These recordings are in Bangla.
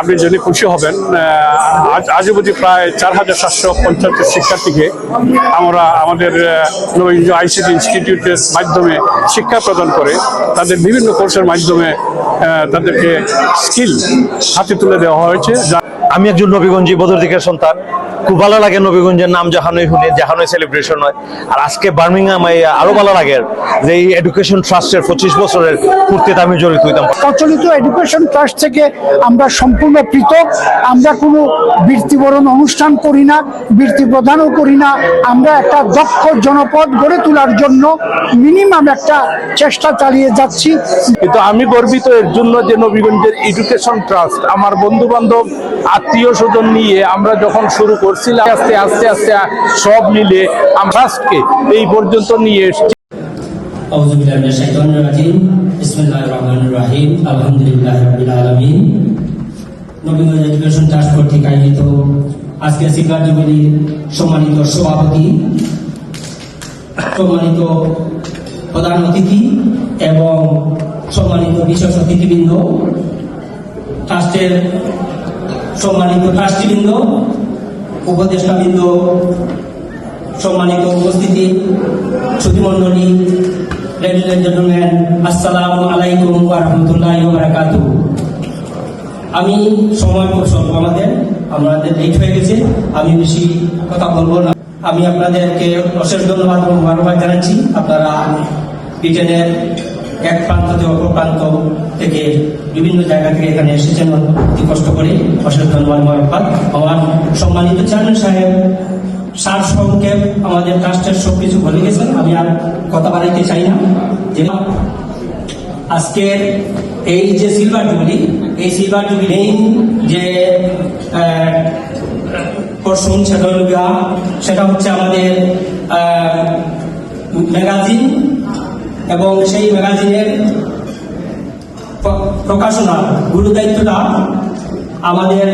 আপনি যদি খুশি হবেন আজ আজ অবধি প্রায় চার হাজার সাতশো পঞ্চাশ শিক্ষার্থীকে আমরা আমাদের আইসিটি ইনস্টিটিউটের মাধ্যমে শিক্ষা প্রদান করে তাদের বিভিন্ন কোর্সের মাধ্যমে তাদেরকে স্কিল হাতে তুলে দেওয়া হয়েছে আমি একজন নবীগঞ্জি বদরদিকের সন্তান। খুব ভালো লাগে নবীগঞ্জের নাম জাহানোই শুনে জাহানোই সেলিব্রেশন হয়। আর আজকে বার্মিংহাম আরও ভালো লাগে যে এই এডুকেশন ট্রাস্টের পঁচিশ বছরের পূর্তিতে আমি জড়িত হইতাম। প্রচলিত এডুকেশন ট্রাস্ট থেকে আমরা সম্পূর্ণ পৃথক। আমরা কোনো বৃত্তিবরণ অনুষ্ঠান করি না বৃত্তি প্রদানও করি না। আমরা একটা দক্ষ জনপদ গড়ে তোলার জন্য মিনিমাম একটা চেষ্টা চালিয়ে যাচ্ছি। কিন্তু আমি গর্বিত এর জন্য যে নবীগঞ্জের এডুকেশন ট্রাস্ট আমার বন্ধু বান্ধব আত্মীয় স্বজন নিয়ে আমরা যখন শুরু করছিলাম আস্তে আস্তে আস্তে সব মিলে ট্রাস্টকে এই পর্যন্ত নিয়ে এসেছি أعوذ بالله من الشيطان الرجيم بسم الله الرحمن الرحيم الحمد لله رب العالمين নবীগঞ্জ এডুকেশন ট্রাস্ট কর্তৃক আয়োজিত আজকে শিক্ষা জুবিলির সম্মানিত সভাপতি সম্মানিত প্রধান অতিথি এবং সম্মানিত বিশেষ অতিথিবৃন্দ ট্রাস্টের সম্মানিত ট্রাস্টিবৃন্দ উপদেষ্টাবৃন্দ, সম্মানিত উপস্থিতি, সুধীমণ্ডলী লেডিজ এন্ড জেন্টলম্যান আসসালামু আলাইকুম রাহমাতুল্লাহি ওয়া আমি সময় স্বল্প আমাদের আমাদের লেট হয়ে গেছে, আমি বেশি কথা বলব না। আমি আপনাদেরকে অশেষ ধন্যবাদ এবং ধন্যবাদ জানাচ্ছি। আপনারা ব্রিটেনের এক প্রান্ত থেকে অপর প্রান্ত থেকে বিভিন্ন জায়গা থেকে এখানে এসেছেন। অতি কষ্ট করে অশেষ ধন্যবাদ মোবারকবাদ আমার সম্মানিত চেয়ারম্যান সাহেব, সার সংক্ষেপ, আমাদের ট্রাস্টের সবকিছু বলে গেছেন। আমি আর কথা বাড়াইতে চাই না। যে আজকের এই যে সিলভার জুবিলি এই সিলভার জুবিলি যে পোর্শন সেটা হচ্ছে আমাদের ম্যাগাজিন এবং সেই ম্যাগাজিনের প্রকাশনা গুরু দায়িত্বটা আমাদের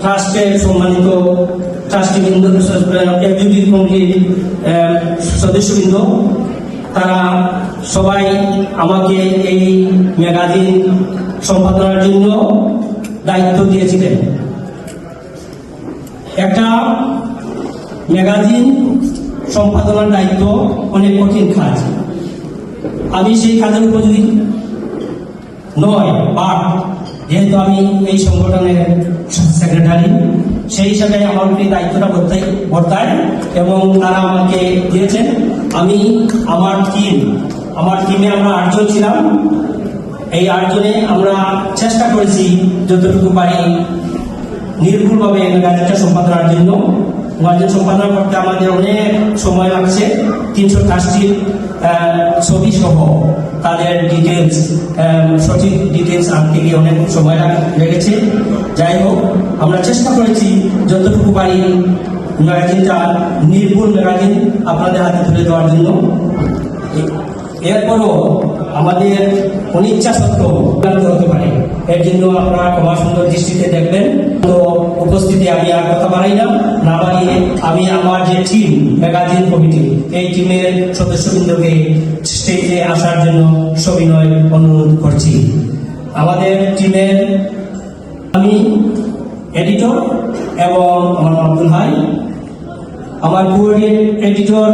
ট্রাস্টের সম্মানিত ট্রাস্টিবৃন্দ এক্সিকিউটিভ কমিটির সদস্যবৃন্দ, তারা সবাই আমাকে এই ম্যাগাজিন সম্পাদনার জন্য দায়িত্ব দিয়েছিলেন। একটা ম্যাগাজিন সম্পাদনার দায়িত্ব অনেক কঠিন কাজ। আমি সেই কাজের উপযোগী নয়, বাট যেহেতু আমি এই সংগঠনের সেক্রেটারি সেই হিসাবে আমার উপরে দায়িত্বটা বর্তাই বর্তায় এবং তারা আমাকে দিয়েছেন। আমি আমার টিম আমার টিমে আমরা আটজন ছিলাম। এই আটজনে আমরা চেষ্টা করেছি যতটুকু পারি নির্ভুলভাবে ম্যাগাজিনটা সম্পাদনার জন্য। ম্যাগাজিন সম্পাদনা করতে আমাদের অনেক সময় লাগছে তিনশো কাজটির ছবি সহ তাদের ডিটেলস সঠিক ডিটেলস আনতে গিয়ে অনেক সময় লাগ- লেগেছে। যাই হোক, আমরা চেষ্টা করেছি যতটুকু পারি ম্যাগাজিনটা নির্ভুল ম্যাগাজিন আপনাদের হাতে তুলে দেওয়ার জন্য। এরপরও আমাদের অনিচ্ছা সত্ত্বেও হতে পারে। এর জন্য আপনারা ক্ষমা সুন্দর দৃষ্টিতে দেখবেন। তো উপস্থিতি আমি আর কথা বাড়াই না না বাড়িয়ে আমি আমার যে টিম ম্যাগাজিন কমিটি এই টিমের সদস্যবৃন্দকে স্টেজে আসার জন্য সবিনয় অনুরোধ করছি। আমাদের টিমের আমি এডিটর এবং আমার আব্দুল ভাই আমার কোঅর্ডিনেট এডিটর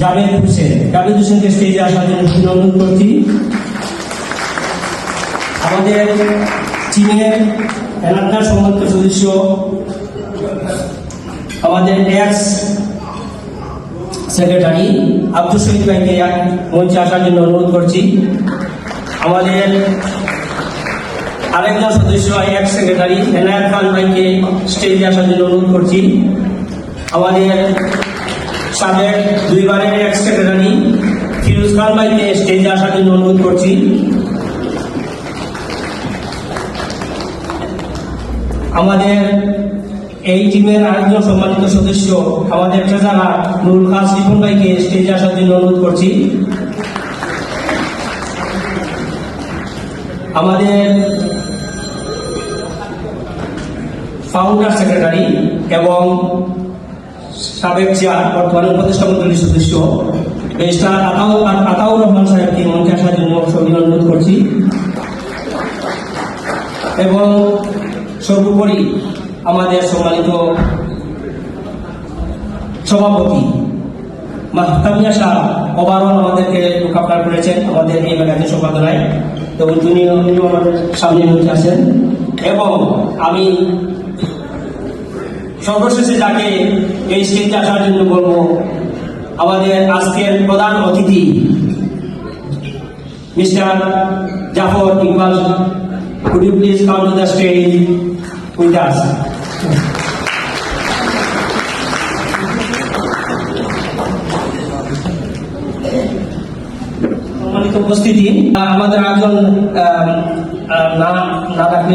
জাভেদ হোসেন। জাভেদ হোসেনকে স্টেজে আসার জন্য অনুরোধ করছি। আমাদের চীনের এলাকার সমস্ত সদস্য আমাদের এক্স সেক্রেটারি আব্দুল শহীদ ভাইকে মঞ্চে আসার জন্য অনুরোধ করছি। আমাদের আরেকজন সদস্য এক্স সেক্রেটারি এনায়ত খান ভাইকে স্টেজে আসার জন্য অনুরোধ করছি। আমাদের সাবেক দুইবারের এক্স সেক্রেটারি ফিরোজ খান ভাইকে স্টেজে আসার জন্য অনুরোধ করছি। আমাদের এই টিমের আরেকজন সম্মানিত সদস্য, আমাদের ট্রেজারার নুরুল খান শিপন ভাইকে স্টেজে আসার জন্য অনুরোধ করছি। আমাদের ফাউন্ডার সেক্রেটারি এবং সাবেক চেয়ার বর্তমানে উপদেষ্টা মন্ডলীর সদস্য ব্যারিস্টার আতাউর আতাউর রহমান সাহেবকে মঞ্চে আসার জন্য অনুরোধ করছি। এবং সর্বোপরি আমাদের সম্মানিত সভাপতি মাহতামিয়া শাহ ওভারঅল আমাদেরকে লোকাপ্রাণ করেছেন, আমাদের এই ম্যাগাজিন সম্পাদনায়। তো তিনি আমাদের সামনে মধ্যে আছেন। এবং আমি সর্বশেষে যাকে এই স্টেজে আসার জন্য বলব, আমাদের আজকের প্রধান অতিথি, mister Jafar Iqbal please come to the stage? আহ, আমাদের আহ, না না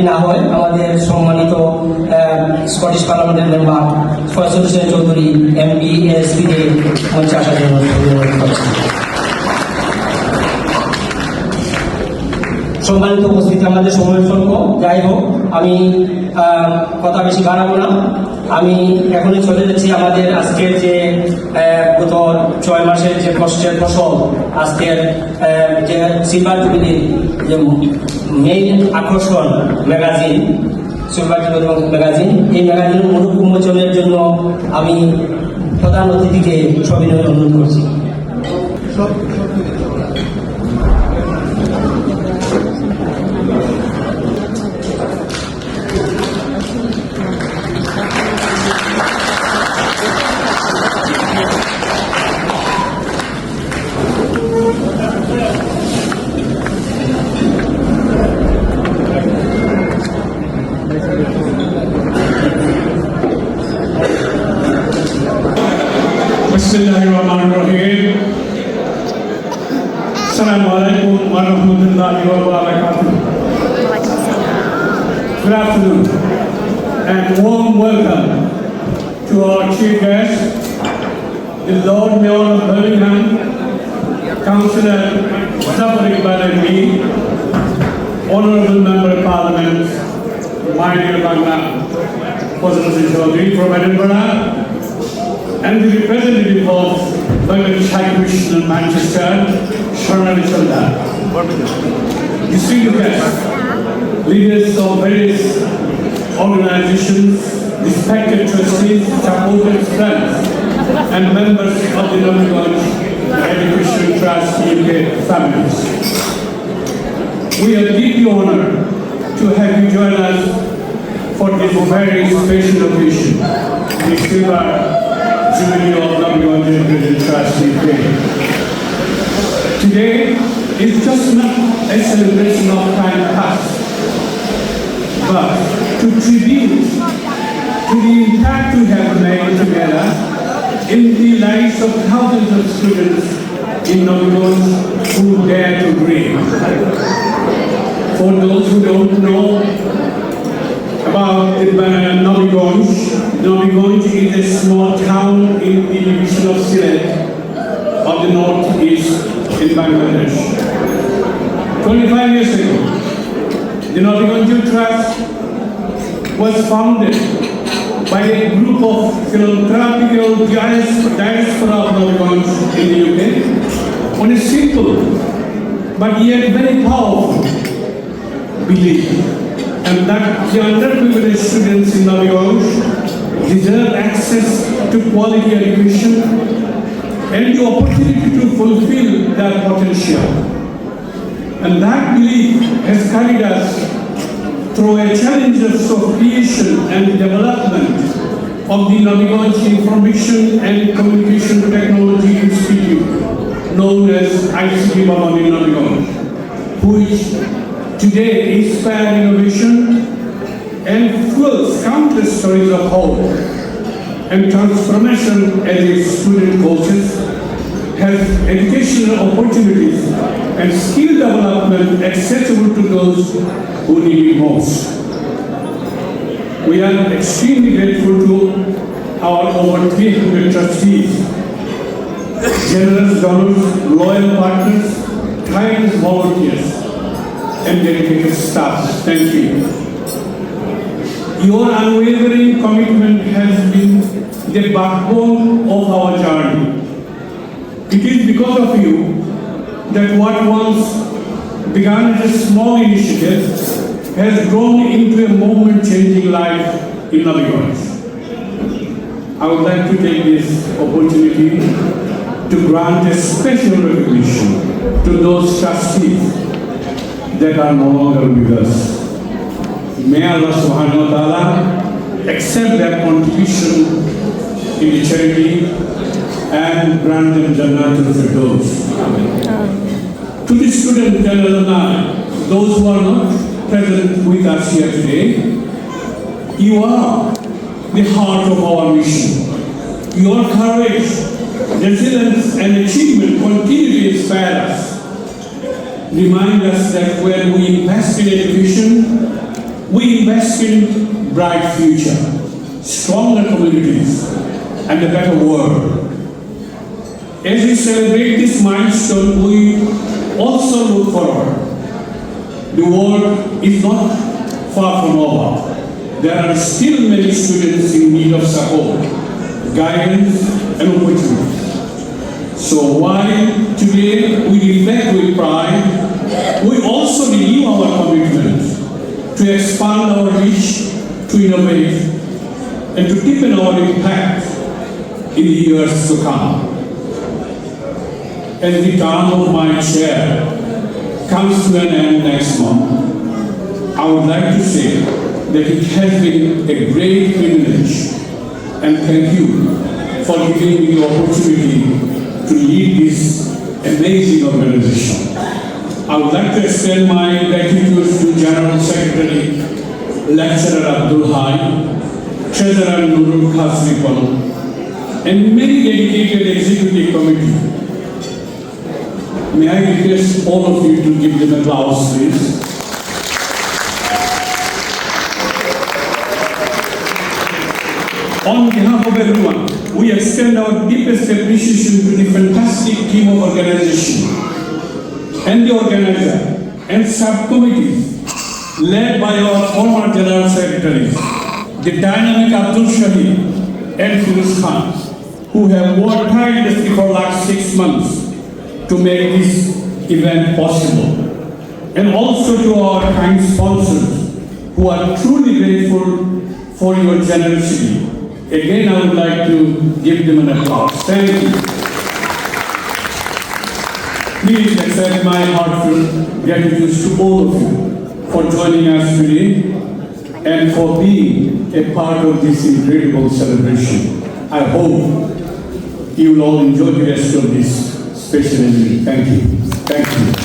না হয় আমাদের সম্মানিত স্কটিশ পার্লামেন্টের member Faisal Hossain Chowdhury MP SP কে মঞ্চে আসার জন্য সম্মানিত উপস্থিতি, আমাদের সময় স্বল্প। যাই হোক, আমি কথা বেশি বাড়াবো না। আমি এখনই চলে যাচ্ছি আমাদের আজকের যে গত ছয় মাসের যে কষ্টের ফসল, আজকের যে সিলভার জুবিলি যে মেইন আকর্ষণ ম্যাগাজিন সিলভার জুবিলি ম্যাগাজিন এই ম্যাগাজিনের মূল উন্মোচনের জন্য আমি প্রধান অতিথিকে সবিনয় অনুরোধ করছি। Good afternoon and warm welcome to our chief guest, the Lord Mayor of Birmingham, Councillor Zafar Iqbal MP, Honorable Member of Parliament, my dear Bangla, President Chaudhry from Edinburgh, and the representative of Bangladesh High Commission in Manchester, Sharnali Sardar. Distinguished guests, leaders of various organizations, respected trustees, supporters, friends, and members of the Nobel Education Trust UK families. We are deeply honored to have you join us for this very special occasion, the Silver Jubilee of Nabiganj Education Trust UK. Today is just not a celebration of time past, but to tribute to the impact we have made together in the lives of thousands of students in Nabiganj who dare to dream. For those who don't know about uh, Nabiganj is a small town in the division of Sylhet of the northeast in Bangladesh. 25 years ago, the Nabiganj Trust was founded by a group of philanthropical dias- diaspora Nabiganj in the UK on a simple but yet very powerful belief and that the underprivileged students in Naviganj deserve access to quality education and the opportunity to fulfill their potential. And that belief has carried us through a challenge of creation and development of the Naviganj Information and Communication Technology Institute, known as ICT Bhavan in Naviganj, which today inspire innovation and fuels countless stories of hope and transformation as its student coaches has educational opportunities and skill development accessible to those who need it most. We are extremely grateful to our over 300 trustees, generous donors, loyal partners, kind volunteers, and dedicated staff. Thank you. Your unwavering commitment has been the backbone of our journey. It is because of you that what once began as a small initiative has grown into a moment-changing life in Nabiganj. I would like to take this opportunity to grant a special recognition to those trustees that are no longer with us. May Allah subhanahu wa ta'ala accept their contribution in the charity and grant them Jannatul Firdaus. To the students and alumni, those who are not present with us here today, you are the heart of our mission. Your courage, resilience, and achievement continue to inspire us. Remind us that when we invest in education, we invest in bright future, stronger communities, and a better world. As we celebrate this milestone, we also look forward. The world is not far from over. There are still many students in need of support, guidance, and opportunities. So while today we reflect with pride, we also renew our commitment to expand our reach, to innovate, and to deepen our impact in the years to come. As the term of my chair comes to an end next month, I would like to say that it has been a great privilege and thank you for giving me the opportunity to lead this amazing organization. I would like to extend my gratitude to General Secretary Lecturer Abdul Hai, Treasurer Nurul Khasripal, and many dedicated executive committee. May I request all of you to give them applause, please. On behalf of everyone, we extend our deepest appreciation to the fantastic team of organization and the organizer and subcommittees led by our former General Secretaries, the dynamic Abdul Shahid and Firuz Khan, who have worked tirelessly for the last six months to make this event possible. And also to our kind sponsors who are truly grateful for your generosity. Again, I would like to give them an applause. Thank you. Please accept my heartfelt gratitude to all of you for joining us today and for being a part of this incredible celebration. I hope you will all enjoy the rest of this special evening. Thank you. Thank you.